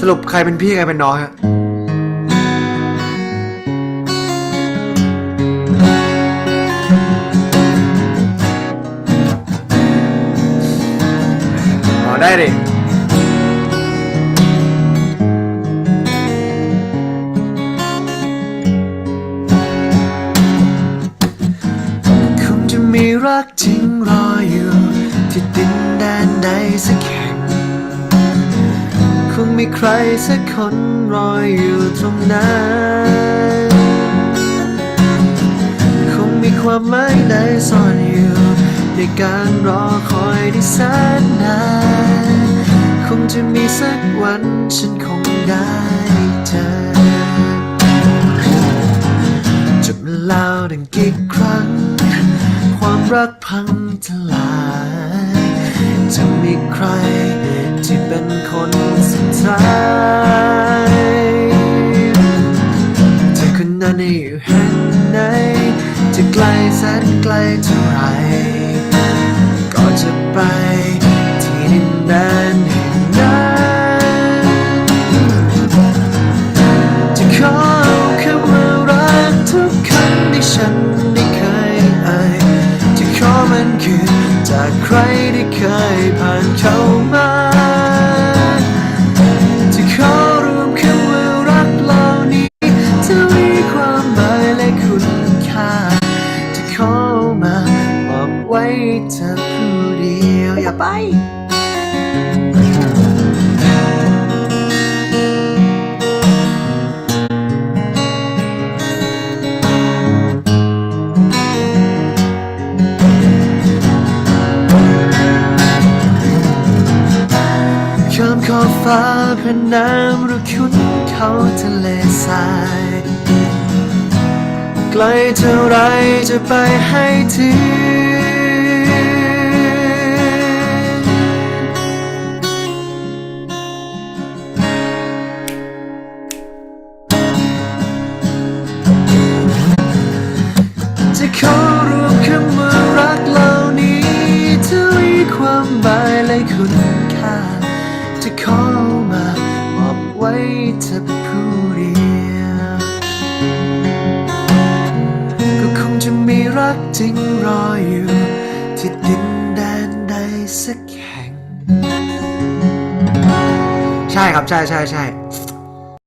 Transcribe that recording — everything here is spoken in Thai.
สรุปใครเป็นพี่ใครเป็นน้องฮะอ๋อได้ดิคงจะมีรักจริงรออยู่ ที่ดินแดนใดสักแห่ง มีใครสักคนรออยู่ตรงนั้นคงมีความหมายใดซ่อนอยู่ในการรอคอยที่แสนนานคงจะมีสักวันฉันคงได้เจอจะมาเล่าดังกี่ครั้ง ความรักพังทลาย จะมีใคร ที่เป็นคนสุดท้ายเธอคนนั้นอยู่แห่งไหนจะไกลแสนไกลเท่าไรก็จะไปที่ดินแดนแห่งนั้นจะขอคำว่ารักทุกคำที่ฉันได้เคยเอ่ยจะขอมันคือจากใครที่เคย เธอผู้เดียวอย่าไปข้ามขอบฟ้าผ่านน้ำหรือคุ้นเขาทะเลทรายไกลเท่าไรจะไปให้ถึง หมายและคุณค่า จะขอมามอบไว้เธอผู้เดียวก็คงจะมีรักจริงรออยู่ ที่ดินแดนใดสักแห่ง ใช่ครับใช่ใช่ใช่